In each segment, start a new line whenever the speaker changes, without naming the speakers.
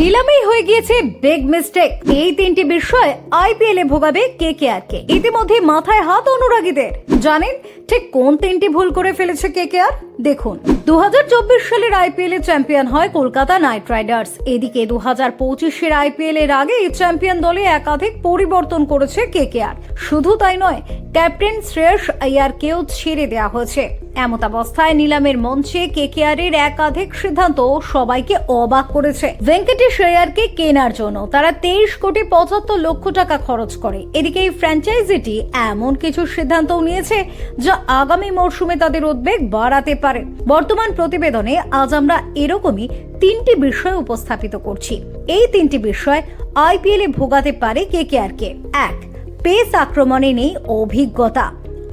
নিলামেই হয়ে গিয়েছে big mistake এই তিনটি বিষয় আইপিএল এ ভোগাবে কে কে আর কে ইতিমধ্যে মাথায় হাত অনুরাগীদের জানেন ঠিক কোন তিনটি ভুল করে ফেলেছে কে কে আর দেখুন দু সালের আইপিএল এ চ্যাম্পিয়ন হয় কলকাতা নাইট রাইডার্স এদিকে দু হাজার পঁচিশের আইপিএল এর আগে চ্যাম্পিয়ন দলে একাধিক পরিবর্তন করেছে কে কে আর শুধু তাই নয় ক্যাপ্টেন শ্রেয়স কেও ছেড়ে দেওয়া হয়েছে এমতাবস্থায় নিলামের মঞ্চে কেকেআর এর একাধিক সিদ্ধান্ত সবাইকে অবাক করেছে ভেঙ্কটেশ আয়ারকে কেনার জন্য তারা তেইশ কোটি পঁচাত্তর লক্ষ টাকা খরচ করে এদিকে এই ফ্র্যাঞ্চাইজিটি এমন কিছু সিদ্ধান্ত নিয়েছে যা আগামী মরশুমে তাদের উদ্বেগ বাড়াতে পারে পারে বর্তমান প্রতিবেদনে আজ আমরা এরকমই তিনটি বিষয় উপস্থাপিত করছি এই তিনটি বিষয় আইপিএলে ভোগাতে পারে কে কে আর কে এক পেস আক্রমণে নেই অভিজ্ঞতা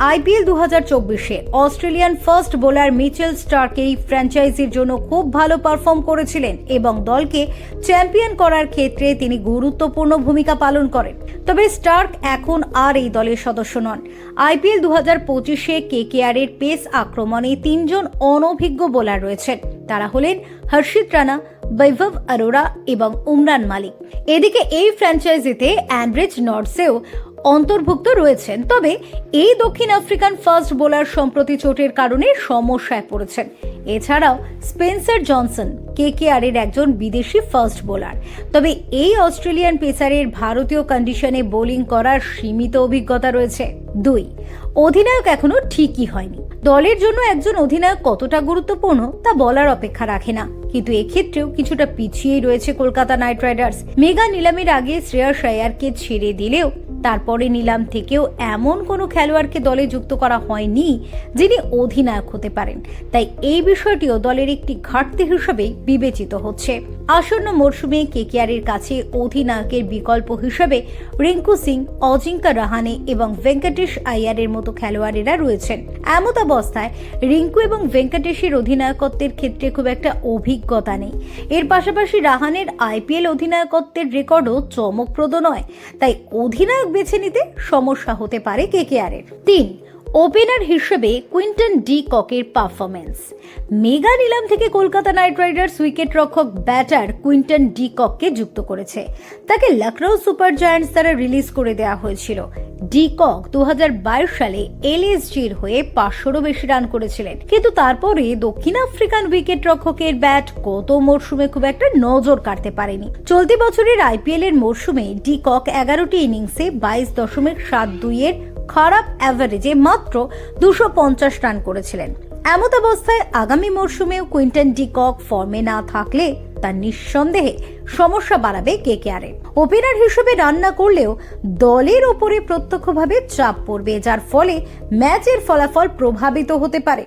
আইপিএল দু হাজার চব্বিশে অস্ট্রেলিয়ান ফার্স্ট বোলার মিচেল এই ফ্র্যাঞ্চাইজির জন্য খুব ভালো পারফর্ম করেছিলেন এবং দলকে চ্যাম্পিয়ন করার ক্ষেত্রে তিনি গুরুত্বপূর্ণ ভূমিকা পালন করেন তবে স্টার্ক এখন আর এই দলের সদস্য নন আইপিএল দু হাজার পঁচিশে কেকেআর এর পেস আক্রমণে তিনজন অনভিজ্ঞ বোলার রয়েছেন তারা হলেন হর্ষিত রানা বৈভব অরোরা এবং উমরান মালিক এদিকে এই ফ্র্যাঞ্চাইজিতে অ্যান্ড্রিজ নর্সেও অন্তর্ভুক্ত রয়েছেন তবে এই দক্ষিণ আফ্রিকান ফার্স্ট বোলার সম্প্রতি চোটের কারণে সমস্যায় পড়েছেন এছাড়াও স্পেন্সার জনসন কে কে আরের একজন বিদেশি ফার্স্ট বোলার তবে এই অস্ট্রেলিয়ান পেসারের ভারতীয় কন্ডিশনে বোলিং করার সীমিত অভিজ্ঞতা রয়েছে দুই অধিনায়ক এখনও ঠিকই হয়নি দলের জন্য একজন অধিনায়ক কতটা গুরুত্বপূর্ণ তা বলার অপেক্ষা রাখে না কিন্তু এক্ষেত্রেও কিছুটা পিছিয়েই রয়েছে কলকাতা নাইট রাইডার্স মেগা নিলামের আগে শ্রেয়া আয়ারকে ছেড়ে দিলেও তারপরে নিলাম থেকেও এমন কোনো খেলোয়াড়কে দলে যুক্ত করা হয়নি যিনি অধিনায়ক হতে পারেন তাই এই বিষয়টিও দলের একটি ঘাটতি হিসেবে বিবেচিত হচ্ছে আসন্ন মরশুমে কেকেআরের কাছে অধিনায়কের বিকল্প হিসেবে রিঙ্কু সিং অজিঙ্কা রাহানে এবং ভেঙ্কটেশ আয়ারের মতো খেলোয়াড়েরা রয়েছেন এমত অবস্থায় রিঙ্কু এবং ভেঙ্কটেশের অধিনায়কত্বের ক্ষেত্রে খুব একটা অভিজ্ঞতা নেই এর পাশাপাশি রাহানের আইপিএল অধিনায়কত্বের রেকর্ডও চমকপ্রদ নয় তাই অধিনায়ক বেছে নিতে সমস্যা হতে পারে কেকেআরের তিন ওপেনার হিসেবে কুইন্টন ডি ককের পারফরমেন্স মেগা নিলাম থেকে কলকাতা নাইট রাইডার্স উইকেট রক্ষক ব্যাটার কুইন্টন ডি ককে যুক্ত করেছে তাকে লখনৌ সুপার জায়ান্টস দ্বারা রিলিজ করে দেওয়া হয়েছিল ডি কক দু সালে এলএসজির হয়ে পাঁচশোরও বেশি রান করেছিলেন কিন্তু তারপরে দক্ষিণ আফ্রিকান উইকেট রক্ষকের ব্যাট গত মরশুমে খুব একটা নজর কাটতে পারেনি চলতি বছরের আইপিএল এর মরশুমে ডি কক এগারোটি ইনিংসে বাইশ দশমিক সাত দুইয়ের খারাপ অ্যাভারেজে মাত্র দুশো পঞ্চাশ রান করেছিলেন এমত অবস্থায় আগামী মরশুমেও কুইন্টন ডিকক ফর্মে না থাকলে তার নিঃসন্দেহে সমস্যা বাড়াবে কে কেয়ারে ওপেনার হিসেবে রান্না করলেও দলের ওপরে প্রত্যক্ষভাবে চাপ পড়বে যার ফলে ম্যাচের ফলাফল প্রভাবিত হতে পারে